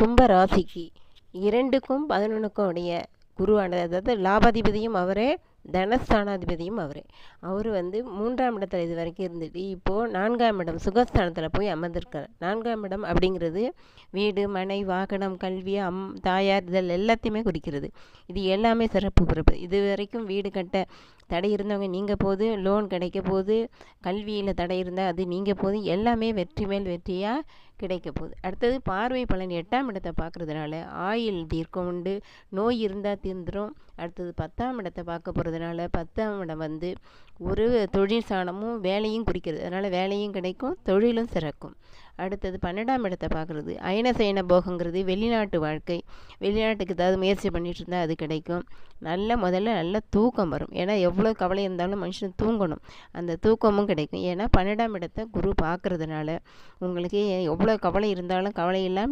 கும்ப ராசிக்கு இரண்டுக்கும் பதினொன்றுக்கும் உடைய குருவானது அதாவது லாபாதிபதியும் அவரே தனஸ்தானாதிபதியும் அவரே. அவர் வந்து மூன்றாம் இடத்துல இது வரைக்கும் இருந்துட்டு இப்போது நான்காம் இடம் சுகஸ்தானத்தில் போய் அமர்ந்திருக்கார். நான்காம் இடம் அப்படிங்கிறது வீடு மனை வாகனம் கல்வி அம் தாயார் இதெல்லாம் எல்லாத்தையுமே குறிக்கிறது. இது எல்லாமே சிறப்பு பிறப்பு. இது வரைக்கும் வீடு கட்ட தடை இருந்தவங்க நீங்கள் போது லோன் கிடைக்க போது கல்வியில் தடை இருந்தால் அது நீங்கள் போது எல்லாமே வெற்றி மேல் வெற்றியாக கிடைக்க போகுது அடுத்தது பார்வை பலன் எட்டாம் இடத்தை பார்க்குறதுனால ஆயில் தீர்க்கம் உண்டு நோய் இருந்தால் தீர்ந்துடும் அடுத்தது பத்தாம் இடத்தை பார்க்க போகிறதுனால பத்தாம் இடம் வந்து ஒரு தொழில் சாணமும் வேலையும் குறிக்கிறது. அதனால் வேலையும் கிடைக்கும் தொழிலும் சிறக்கும். அடுத்தது பன்னெண்டாம் இடத்தை பார்க்குறது. அயன சயன போகங்கிறது வெளிநாட்டு வாழ்க்கை. வெளிநாட்டுக்கு ஏதாவது முயற்சி பண்ணிட்டு இருந்தால் அது கிடைக்கும். நல்ல முதல்ல நல்ல தூக்கம் வரும். ஏன்னா எவ்வளோ கவலை இருந்தாலும் மனுஷன் தூங்கணும். அந்த தூக்கமும் கிடைக்கும். ஏன்னா பன்னெண்டாம் இடத்தை குரு பார்க்குறதுனால உங்களுக்கு எவ்வளோ கவலை இருந்தாலும் கவலை இல்லாமல்